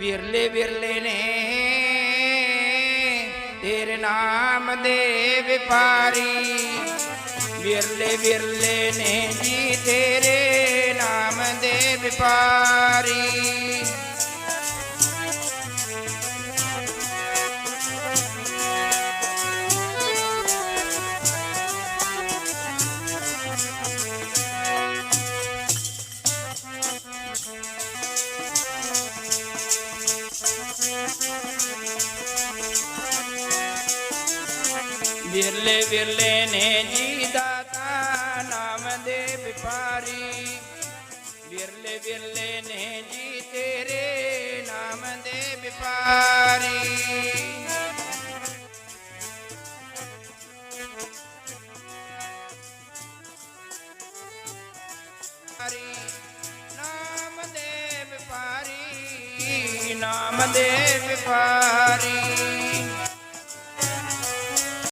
ਵਿਰਲੇ ਵਿਰਲੇ ਨੇ, ਤੇਰੇ ਨਾਮ ਦੇ ਵਪਾਰੀ। ਵਿਰਲੇ ਵਿਰਲੇ ਨੇ ਜੀ, ਤੇਰੇ ਨਾਮ ਦੇ ਵਪਾਰੀ। बिरले बिरले ने जी दाता नाम दे व्यापारी बिरले बिरले ने जी तेरे नाम दे व्यापारी नामदेव पारी नामदेव पारी